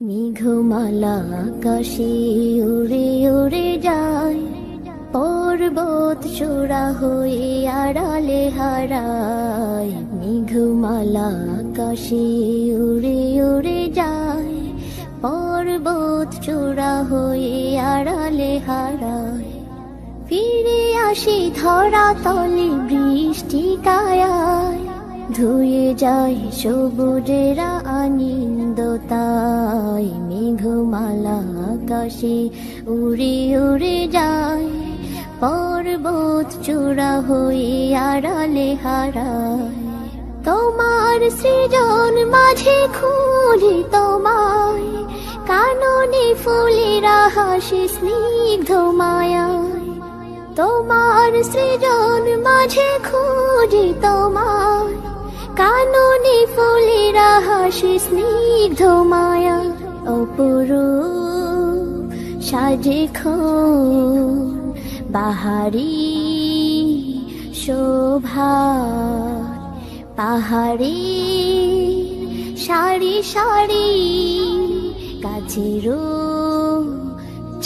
মেঘমালা আকাশে উড়ে উড়ে যায়। পর্বত চূড়া হয়ে আড়ালে হারায়। মেঘমালা আকাশে উড়ে উড়ে যায়। পর্বত চূড়া হয়ে আড়ালে হারায়। ফিরে আসি ধরা তলে বৃষ্টি কায়ায়। ধুয়ে যায় সবুজেরা আনন্দ তাই মেঘমালা আকাশে উড়ে উড়ে যায়। পর্বত চূড়া হয়ে আড়ালে হারায়। তোমার সৃজন মাঝে খুঁজি তোমায়, কাননে ফুলেরা হাসি স্নিগ্ধ মায়ায়। তোমার সৃজন মাঝে খুঁজি তোমায় কাননে ফুলেরা হাসি স্নিগ্ধ মায়া অপরূপ সাজে বাহারি শোভা পাহাড়ি সারি সারি কাছেরও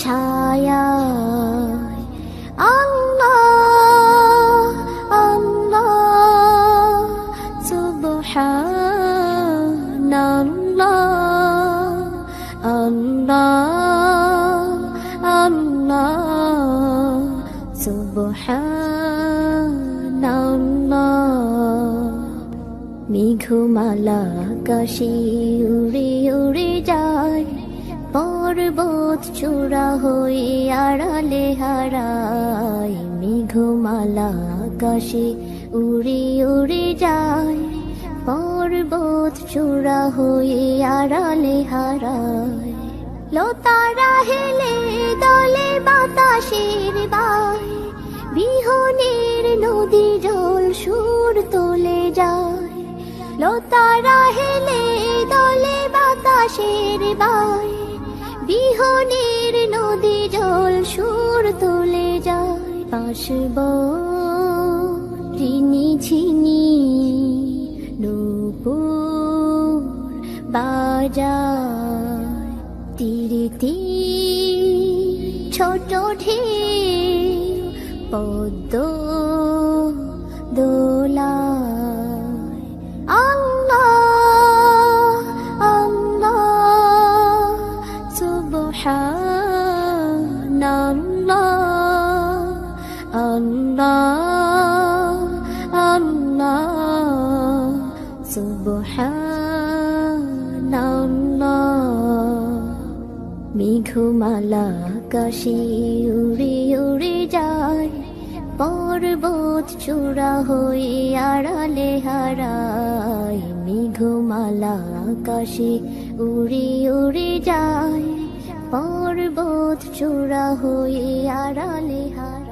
ছায়া। আল্লাহ আল্লাহ, সুবহানাল্লাহ। মেঘমালা আকাশে উড়ে উড়ে যায়, পর্বত চূড়া হয়ে আড়ালে হারায়। মেঘমালা আকাশে উড়ে উড়ে যায়, পর্বত চূড়া হয়ে আড়ালে হারায়। লতারা হেলে দলে বাতাসের বাই বিহনের নদী জল সুর তোলে যায়। লতারা হেলে দলে বাতাসের বাই বিহনের নদী জল সুর তোলে যায়। পাশব রিনি ঝিনি নূপুর বাজায়। তীর ছোট ঢেউ পদ্ম দোলায়। আল্লাহ আল্লাহ সুবহানাল্লাহ আল্লাহ আল্লাহ সুবহানাল্লাহ। মেঘমালা আকাশে উড়ে উড়ে যায়। পর্বত চূড়া হয়ে আড়ালে হারায়। মেঘমালা আকাশে উড়ে উড়ে যায়। পর্বত চূড়া হয়ে আড়ালে হারায়।